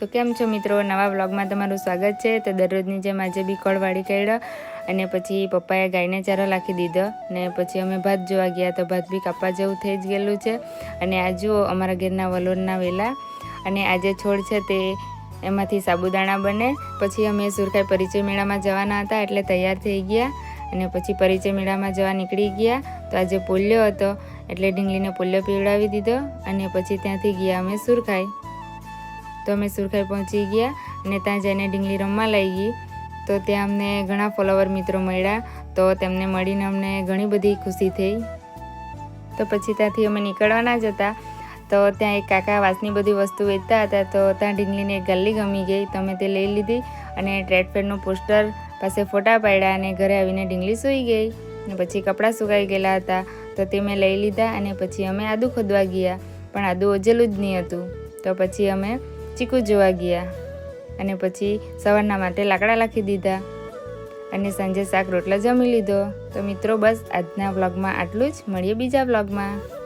તો કેમ છો મિત્રો? નવા વ્લોગમાં તમારું સ્વાગત છે. તો દરરોજની જેમ આજે બી કળવાળી કાઢ્યો અને પછી પપ્પાએ ગાયને ચારો લાખી દીધો ને પછી અમે ભાત જોવા ગયા તો ભાત બી કાપવા જેવું થઈ જ ગયેલું છે. અને આ જુઓ અમારા ઘરના વલોરના વેલા અને આજે છોડ છે તે એમાંથી સાબુદાણા બને. પછી અમે સુરખાઈ પરિચય મેળામાં જવાના હતા એટલે તૈયાર થઈ ગયા અને પછી પરિચય મેળામાં જવા નીકળી ગયા. તો આજે પોલ્યો હતો એટલે ઢીંગલીને પોલ્યો પીવડાવી દીધો અને પછી ત્યાંથી ગયા અમે સુરખાઈ. તો અમે સુરખાઈ પહોંચી ગયા અને ત્યાં જઈને ડીંગલી રમવા લઈ ગઈ તો ત્યાં અમને ઘણા ફોલોવર મિત્રો મળ્યા. તો તેમને મળીને અમને ઘણી બધી ખુશી થઈ. તો પછી ત્યાંથી અમે નીકળવાના જ હતા તો ત્યાં એક કાકા વાસની બધી વસ્તુ વેચતા હતા. તો ત્યાં ઢીંગલીને એક ગલ્લી ગમી ગઈ. તો અમે તે લઈ લીધી અને ટ્રેડફેરનું પોસ્ટર પાસે ફોટા પાડ્યા અને ઘરે આવીને ઢીંગલી સૂઈ ગઈ. અને પછી કપડાં સુકાઈ ગયેલા હતા. તો તે મેં લઈ લીધા અને પછી અમે આદુ ખોદવા ગયા. પણ આદુ ઓજેલું જ નહીં હતું. તો પછી અમે ચીકુ જોવા ગયા અને પછી સવારના માટે લાકડા લખી દીધા અને સાંજે શાક રોટલા જમી લીધો. તો મિત્રો, બસ આજના વ્લોગમાં આટલું જ. મળીએ બીજા વ્લોગમાં.